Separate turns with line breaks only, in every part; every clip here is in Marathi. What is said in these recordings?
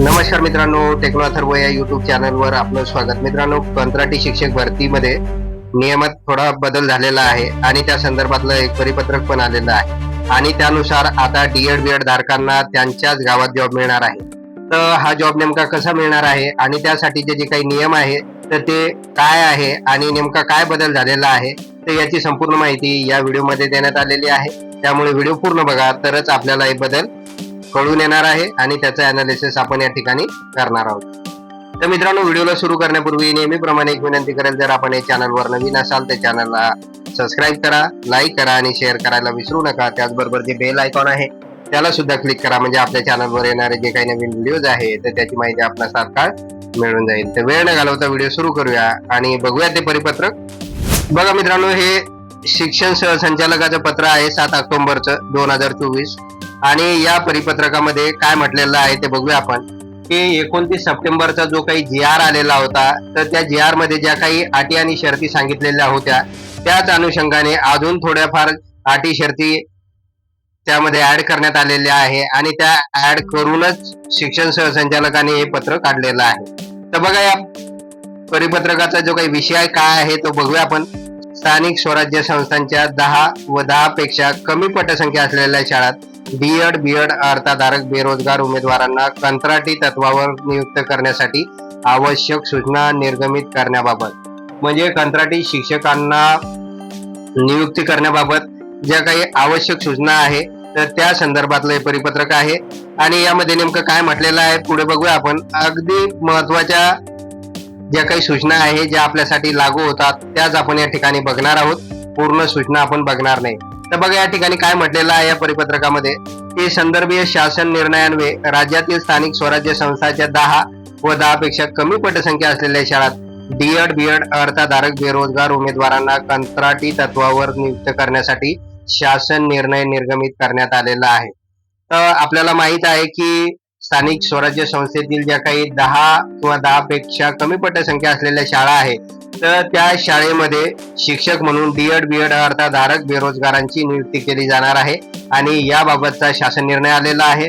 नमस्कार मित्रांनो टेक्नो अथर्व या युट्यूब चॅनलवर आपलं स्वागत. मित्रांनो कंत्राटी शिक्षक भरतीमध्ये नियमात थोडा बदल झालेला आहे आणि त्या संदर्भातलं एक परिपत्रक पण आलेलं आहे. आणि त्यानुसार आता डीएड बीएड धारकांना त्यांच्याच गावात जॉब मिळणार आहे. तर हा जॉब नेमका कसा मिळणार आहे आणि त्यासाठीचे जे काही नियम आहे तर ते काय आहे आणि नेमका काय बदल झालेला आहे तर याची संपूर्ण माहिती या व्हिडिओमध्ये देण्यात आलेली आहे. त्यामुळे व्हिडिओ पूर्ण बघा तरच आपल्याला हे बदल कळून येणार आहे आणि त्याचं अनालिसिस आपण या ठिकाणी करणार आहोत. तर मित्रांनो व्हिडिओला सुरू करण्यापूर्वी नेहमीप्रमाणे एक विनंती करेल जर आपण या चॅनलवर नवीन असाल तर चॅनलला सबस्क्राईब करा लाईक करा आणि शेअर करायला विसरू नका. त्याचबरोबर जे बेल आयकॉन आहे त्याला सुद्धा क्लिक करा. म्हणजे आपल्या चॅनलवर येणारे जे काही नवीन व्हिडिओज आहे तर त्याची माहिती आपल्याला तात्काळ मिळून जाईल. तर वेळ न घालवता व्हिडिओ सुरू करूया आणि बघूया ते परिपत्रक. बघा मित्रांनो हे शिक्षण सहसंचालकाचं पत्र आहे सात ऑक्टोबरचं दोन हजार चोवीस. आणि या परिपत्रकामध्ये काय म्हटलेलं आहे ते बघूया आपण. की एकोणतीस सप्टेंबरचा जो काही जी आर आलेला होता तर त्या जी आरमध्ये ज्या काही अटी आणि शर्ती सांगितलेल्या होत्या त्याच अनुषंगाने अजून थोड्याफार अटी शर्ती त्यामध्ये ऍड करण्यात आलेल्या आहे आणि त्या ऍड करूनच शिक्षण सहसंचालकाने हे पत्र काढलेलं आहे. तर बघा या परिपत्रकाचा जो काही विषय काय आहे तो बघूया आपण. स्थानिक स्वराज्य संस्थांच्या दहा व दहा पेक्षा कमी पटसंख्या असलेल्या शाळात बीएड बीएड अर्थाधारक बेरोजगार उमेदवारांना कंत्राटी तत्वावर नियुक्त करण्यासाठी आवश्यक सूचना निर्गमित करण्याबाबत. म्हणजे कंत्राटी शिक्षकांना नियुक्ती करण्याबाबत ज्या काही आवश्यक सूचना आहे तर त्या संदर्भातलं हे परिपत्रक आहे. आणि यामध्ये नेमकं काय म्हटलेलं आहे पुढे बघूया आपण. अगदी महत्त्वाच्या ज्या काही सूचना आहे ज्या आपल्यासाठी लागू होतात त्याच आपण या ठिकाणी बघणार आहोत. पूर्ण सूचना आपण बघणार नाही. तर बघा या ठिकाणी काय म्हटलेलं आहे या परिपत्रकामध्ये? की संदर्भीय शासन निर्णयान्वये राज्यातील स्थानिक स्वराज्य संस्थाच्या दहा व दहा पेक्षा कमी पटसंख्या असलेल्या शाळात डीएड बीएड अर्थाधारक बेरोजगार उमेदवारांना कंत्राटी तत्वावर नियुक्त करण्यासाठी शासन निर्णय निर्गमित करण्यात आलेला आहे. आपल्याला माहीत आहे की स्थानिक स्वराज्य संस्थेतील ज्या काही दहा किंवा दहा पेक्षा कमी पटसंख्या असलेल्या शाळा आहेत तर त्या शाळेमध्ये शिक्षक म्हणून डीएड बीएड अर्थाधारक बेरोजगारांची नियुक्ती केली जाणार आहे आणि याबाबतचा शासन निर्णय आलेला आहे.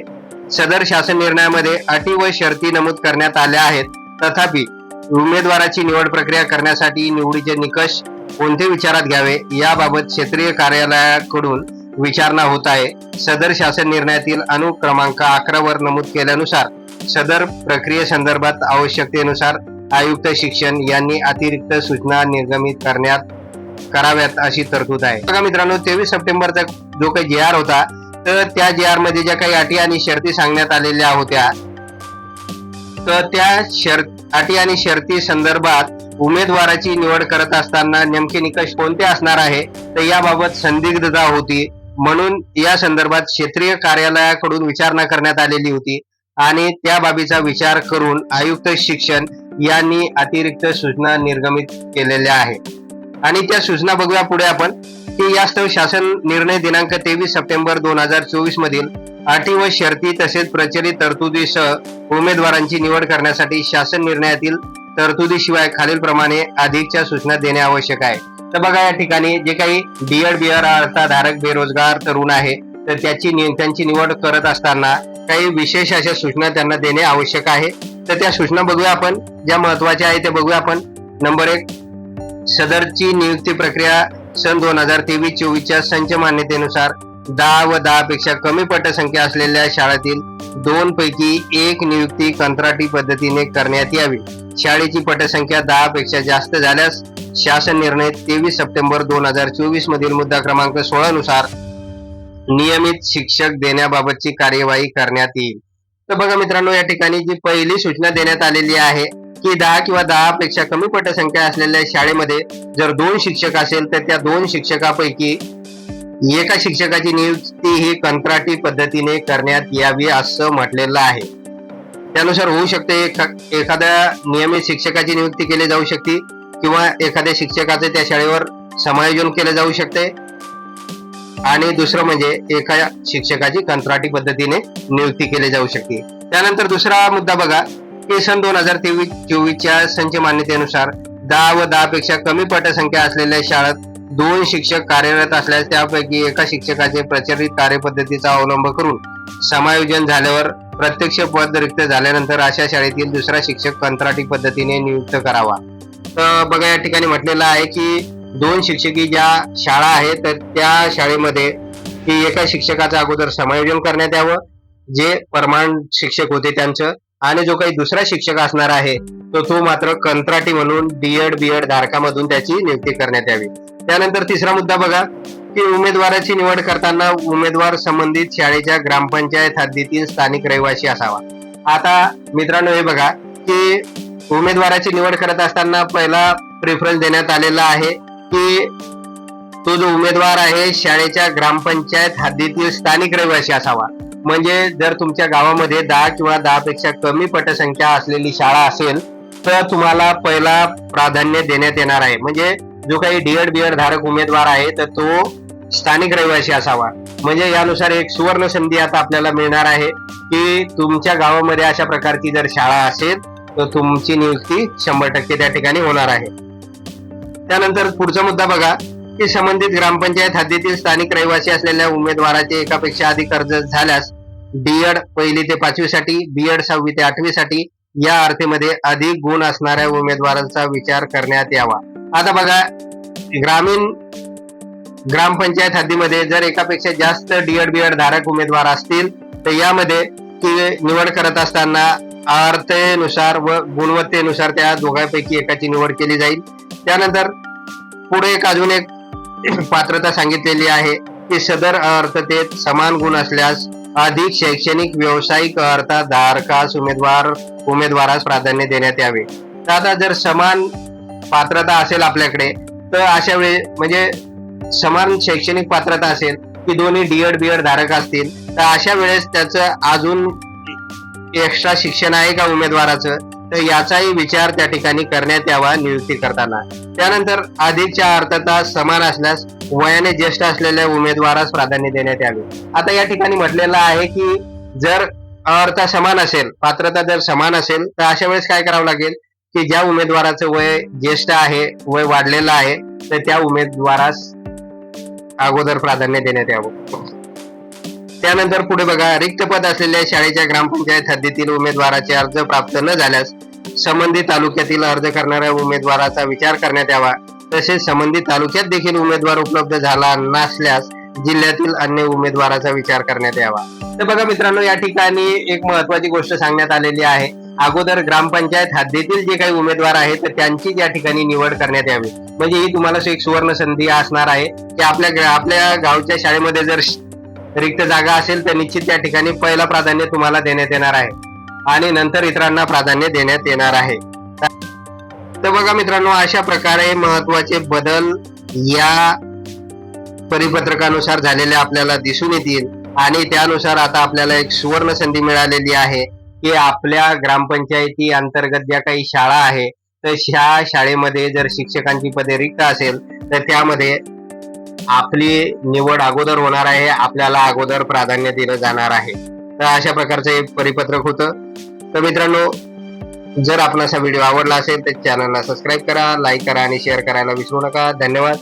सदर शासन निर्णयामध्ये अटी व शर्ती नमूद करण्यात आल्या आहेत. तथापि उमेदवाराची निवड प्रक्रिया करण्यासाठी निवडीचे निकष कोणते विचारात घ्यावे याबाबत क्षेत्रीय कार्यालयाकडून विचारणा होत आहे. सदर शासन निर्णयातील अनुक्रमांक अकरा वर नमूद केल्यानुसार सदर प्रक्रियेसंदर्भात आवश्यकतेनुसार आयुक्त शिक्षण यांनी अतिरिक्त सूचना निर्गमित करण्यात कराव्यात अशी तरतूद आहे. बघा मित्रांनो तेवीस सप्टेंबरचा जो काही जे आर होता तर त्या जे आरमध्ये ज्या काही अटी आणि शर्ती सांगण्यात आलेल्या होत्या तर त्या शर् अटी आणि शर्ती संदर्भात उमेदवाराची निवड करत असताना नेमके निकष कोणते असणार आहे तर याबाबत संदिग्धता होती. म्हणून या संदर्भात क्षेत्रीय कार्यालयाकडून विचारणा करण्यात आलेली होती. आणि त्या बाबीचा विचार करून आयुक्त शिक्षण यांनी अतिरिक्त सूचना निर्गमित केलेल्या आहेत. आणि त्या सूचना बघूया पुढे आपण की यास्तव शासन निर्णय दिनांक तेवीस सप्टेंबर दोन हजार चोवीस मधील अटी व शर्ती तसेच प्रचलित तरतुदीसह उमेदवारांची निवड करण्यासाठी शासन निर्णयातील तरतुदीशिवाय खालीलप्रमाणे अधिकच्या सूचना देणे आवश्यक आहे. तर बघा या ठिकाणी जे काही डीएड बीआर अर्थाधारक बेरोजगार तरुण आहे तर त्याची त्यांची निवड करत असताना काही विशेष अशा सूचना त्यांना देणे आवश्यक आहे. तर त्या सूचना बघूया आपण. ज्या महत्त्वाच्या आहेत त्या बघूया आपण. नंबर एक सदरची नियुक्ती प्रक्रिया सन दोन हजार तेवीस चोवीसच्या संच मान्यतेनुसार दहा व दहा पेक्षा कमी पटसंख्या असलेल्या शाळेतील दोन पैकी एक नियुक्ती कंत्राटी पद्धतीने करण्यात यावी. शाळेची पटसंख्या दहा पेक्षा जास्त झाल्यास शासन निर्णय तेवीस सप्टेंबर दोन हजार चोवीस मधील मुद्दा क्रमांक सोळा नुसार नियमित शिक्षक देण्याबाबतची कार्यवाही करण्यात येईल. तर बघा मित्रांनो या ठिकाणी जी पहिली सूचना देण्यात आलेली आहे की दहा किंवा दहा पेक्षा कमी पटसंख्या असलेल्या शाळेमध्ये जर दोन शिक्षक असेल तर त्या दोन शिक्षकापैकी एका शिक्षकाची नियुक्ती ही कंत्राटी पद्धतीने करण्यात यावी असं म्हटलेलं आहे. त्यानुसार होऊ शकते एखाद्या नियमित शिक्षकाची नियुक्ती केली जाऊ शकते किंवा एखाद्या शिक्षकाचे त्या शाळेवर समायोजन केले जाऊ शकते. आणि दुसरं म्हणजे एका शिक्षकाची कंत्राटी पद्धतीने नियुक्ती केली जाऊ शकते. त्यानंतर दुसरा मुद्दा बघा की सन दोन हजार तेवीस चोवीसच्या संच मान्यतेनुसार दहा व दहा पेक्षा कमी पटसंख्या असलेल्या शाळेत दोन शिक्षक कार्यरत असल्यास त्यापैकी एका शिक्षकाचे प्रचलित कार्यपद्धतीचा अवलंब करून समायोजन झाल्यावर प्रत्यक्ष पद रिक्त झाल्यानंतर अशा शाळेतील दुसरा शिक्षक कंत्राटी पद्धतीने नियुक्त करावा. तर बघा या ठिकाणी म्हटलेलं आहे की दोन शिक्षकी ज्या शाळा आहेत तर त्या शाळेमध्ये की एका शिक्षकाचं अगोदर समायोजन करण्यात यावं जे परमान शिक्षक होते त्यांचं आणि जो काही दुसरा शिक्षक असणार आहे तो तो मात्र कंत्राटी म्हणून डीएड बीएड धारकामधून त्याची नियुक्ती करण्यात यावी. त्यानंतर तिसरा मुद्दा बघा की उमेदवाराची निवड करताना उमेदवार संबंधित शाळेच्या ग्रामपंचायत हद्दीतील स्थानिक रहिवासी असावा. आता मित्रांनो हे बघा की उमेदवाराची निवड करत असताना पहिला प्रेफरन्स देण्यात आलेला आहे की तो जो उमेदवार आहे शाळेच्या ग्रामपंचायत हद्दीतील स्थानिक रहिवासी असावा. म्हणजे जर तुमच्या गावामध्ये दहा किंवा दहा पेक्षा कमी पटसंख्या असलेली शाळा असेल तर तुम्हाला पहिला प्राधान्य देण्यात येणार आहे. म्हणजे जो काही डीएड बीएड धारक उमेदवार आहे तर तो स्थानिक रहिवासी असावा. म्हणजे यानुसार एक सुवर्ण संधी आता आपल्याला मिळणार आहे की तुमच्या गावामध्ये अशा प्रकारची जर शाळा असेल तर तुमची नियुक्ती शंभर टक्के त्या ठिकाणी होणार आहे. त्यानंतर पुढचा मुद्दा बघा की संबंधित ग्रामपंचायत हद्दीतील स्थानिक रहिवासी असलेल्या उमेदवाराचे एकापेक्षा अधिक अर्ज झाल्यास डीएड पहिली ते पाचवी साठी बीएड सहावी ते आठवी साठी या अर्थेमध्ये अधिक गुण असणाऱ्या उमेदवारांचा विचार करण्यात यावा. आता बघा ग्रामीण ग्रामपंचायत हद्दीमध्ये जर एकापेक्षा जास्त डीएड बीएड धारक उमेदवार असतील तर यामध्ये निवड करत असताना अर्थेनुसार व गुणवत्तेनुसार त्या दोघांपैकी एकाची निवड केली जाईल. त्यानंतर पुढे एक अजून एक पात्रता सांगितलेली आहे की सदर अर्थतेत समान गुण असल्यास अधिक शैक्षणिक व्यावसायिक अर्था धारकास उमेदवार उमेदवारास प्राधान्य देण्यात यावे. तर आता जर समान पात्रता असेल आपल्याकडे तर अशा वेळी म्हणजे समान शैक्षणिक पात्रता असेल की दोन्ही डीएड बीएड धारक असतील तर अशा वेळेस त्याचं अजून एक्स्ट्रा शिक्षण आहे का उमेदवाराचं? तर याचाही विचार त्या ठिकाणी करण्यात यावा नियुक्ती करताना. त्यानंतर अधिकच्या अर्थता समान असल्यास वयाने ज्येष्ठ असलेल्या उमेदवारास प्राधान्य देण्यात यावे. आता या ठिकाणी म्हटलेलं आहे की जर अर्थ समान असेल पात्रता जर समान असेल तर अशा वेळेस काय करावं लागेल? की ज्या उमेदवाराचं वय ज्येष्ठ आहे वय वाढलेलं आहे तर त्या उमेदवारास अगोदर प्राधान्य देण्यात यावं. त्यानंतर पुढे बघा रिक्त पद असलेल्या शाळेच्या ग्रामपंचायत हद्दीतील उमेदवाराचे अर्ज प्राप्त न झाल्यास संबंधित तालुक्यातील अर्ज करणाऱ्या उमेदवाराचा विचार करण्यात यावा. तसेच संबंधित तालुक्यात देखील उमेदवार उपलब्ध झाला नसल्यास जिल्ह्यातील अन्य उमेदवाराचा विचार करण्यात यावा. तर बघा मित्रांनो या ठिकाणी एक महत्वाची गोष्ट सांगण्यात आलेली आहे. अगोदर ग्रामपंचायत हद्दीतील जे काही उमेदवार आहेत तर त्यांची या ठिकाणी निवड करण्यात यावी. म्हणजे ही तुम्हाला एक सुवर्ण संधी असणार आहे की आपल्या आपल्या गावच्या शाळेमध्ये जर रिक्त जागा असेल तर निश्चित त्या ठिकाणी पहिला प्राधान्य तुम्हाला देण्यात येणार आहे. आणि नंतर इतरांना प्राधान्य देण्यात येणार आहे. तर बघा मित्रांनो अशा प्रकारे महत्त्वाचे बदल या परिपत्रकानुसार झालेले आपल्याला दिसून येतील. आणि त्यानुसार आता आपल्याला एक सुवर्ण संधी मिळालेली आहे की आपल्या ग्रामपंचायती अंतर्गत ज्या काही शाळा आहे तर ह्या शाळेमध्ये जर शिक्षकांची पदे रिक्त असेल तर त्यामध्ये आपली निवड अगोदर होणार आहे आपल्याला अगोदर प्राधान्य दिलं जाणार आहे. तर अशा प्रकारचं हे परिपत्रक होतं. तर मित्रांनो जर आपणास असा व्हिडिओ आवडला असेल तर चॅनलला सबस्क्राईब करा लाईक करा आणि शेअर करायला विसरू नका. धन्यवाद.